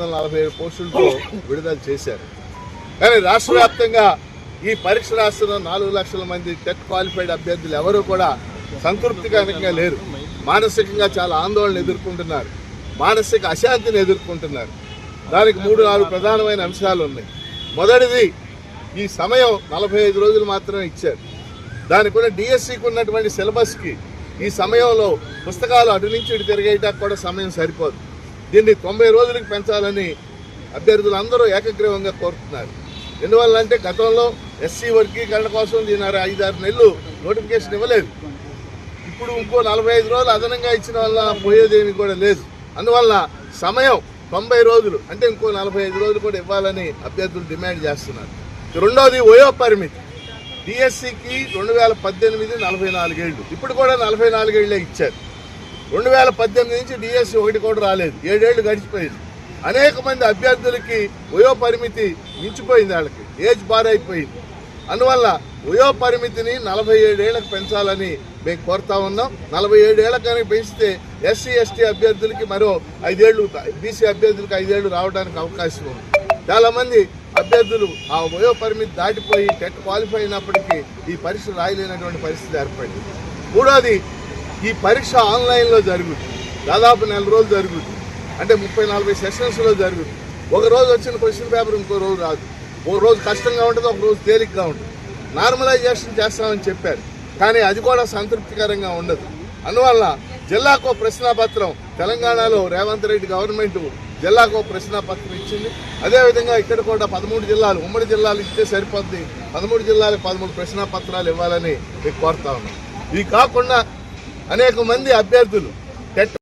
వందల నలభై ఏడు పోస్టులతో విడుదల చేశారు. కానీ రాష్ట్ర వ్యాప్తంగా ఈ పరీక్ష రాస్తున్న నాలుగు లక్షల మంది టెట్ క్వాలిఫైడ్ అభ్యర్థులు ఎవరూ కూడా సంతృప్తికరంగా లేరు. మానసికంగా చాలా ఆందోళన ఎదుర్కొంటున్నారు. మానసిక అశాంతిని ఎదుర్కొంటున్నారు. దానికి మూడు నాలుగు ప్రధానమైన అంశాలు ఉన్నాయి. మొదటిది ఈ సమయం నలభై ఐదు రోజులు మాత్రమే ఇచ్చారు. దానికి కూడా డిఎస్సికి ఉన్నటువంటి సిలబస్కి ఈ సమయంలో పుస్తకాలు అటు నుంచి ఇటు తిరిగేయటానికి కూడా సమయం సరిపోదు. దీన్ని తొంభై రోజులకు పెంచాలని అభ్యర్థులందరూ ఏకగ్రీవంగా కోరుతున్నారు. ఎందువల్ల అంటే గతంలో ఎస్సీ వర్గీకరణ కోసం దీని ఐదారు నెలలు నోటిఫికేషన్ ఇవ్వలేదు. ఇప్పుడు ఇంకో నలభై ఐదు రోజులు అదనంగా ఇచ్చిన వల్ల పోయేదేమి కూడా లేదు. అందువల్ల సమయం తొంభై రోజులు అంటే ఇంకో నలభై ఐదు రోజులు కూడా ఇవ్వాలని అభ్యర్థులు డిమాండ్ చేస్తున్నారు. రెండోది వయో పరిమితి డిఎస్సికి రెండు వేల పద్దెనిమిది నలభై నాలుగేళ్ళు ఇప్పుడు కూడా నలభై నాలుగేళ్ళే ఇచ్చారు. రెండు వేల పద్దెనిమిది నుంచి డిఎస్సి ఒకటి కూడా రాలేదు. ఏడేళ్ళు గడిచిపోయింది. అనేక మంది అభ్యర్థులకి వయోపరిమితి మించిపోయింది వాళ్ళకి. ఏజ్ బార్ అయిపోయింది. అందువల్ల వయోపరిమితిని నలభై ఏడేళ్ళకు పెంచాలని మేము కోరుతా ఉన్నాం. నలభై ఏడేళ్ళకు కనుక పెంచితే ఎస్సీ ఎస్టీ అభ్యర్థులకి మరో ఐదేళ్ళు బీసీ అభ్యర్థులకు ఐదేళ్ళు రావడానికి అవకాశం ఉంది. చాలామంది అభ్యర్థులు ఆ వయోపరిమితి దాటిపోయి టెట్ క్వాలిఫై అయినప్పటికీ ఈ పరీక్ష రాయలేనటువంటి పరిస్థితి ఏర్పడింది. మూడోది ఈ పరీక్ష ఆన్లైన్లో జరుగుతుంది దాదాపు నెల రోజులు జరుగుతుంది అంటే ముప్పై నలభై సెషన్స్లో జరుగుతుంది ఒక రోజు వచ్చిన క్వశ్చన్ పేపర్ ఇంకో రోజు రాదు. ఒక రోజు కష్టంగా ఉంటుంది ఒక రోజు తేలిగ్గా ఉంటుంది. నార్మలైజేషన్ చేస్తామని చెప్పారు. కానీ అది కూడా సంతృప్తికరంగా ఉండదు. అందువల్ల జిల్లాకో ప్రశ్నాపత్రం తెలంగాణలో రేవంత్ రెడ్డి గవర్నమెంట్ జిల్లాకో ప్రశ్నాపత్రం ఇచ్చింది. అదేవిధంగా ఇక్కడ కూడా పదమూడు జిల్లాలు ఉమ్మడి జిల్లాలు ఇస్తే సరిపోద్ది. పదమూడు జిల్లాలకు పదమూడు ప్రశ్నాపత్రాలు ఇవ్వాలని మీకు కోరుతా ఉన్నాం ఇవి కాకుండా అనేక మంది అభ్యర్థులు.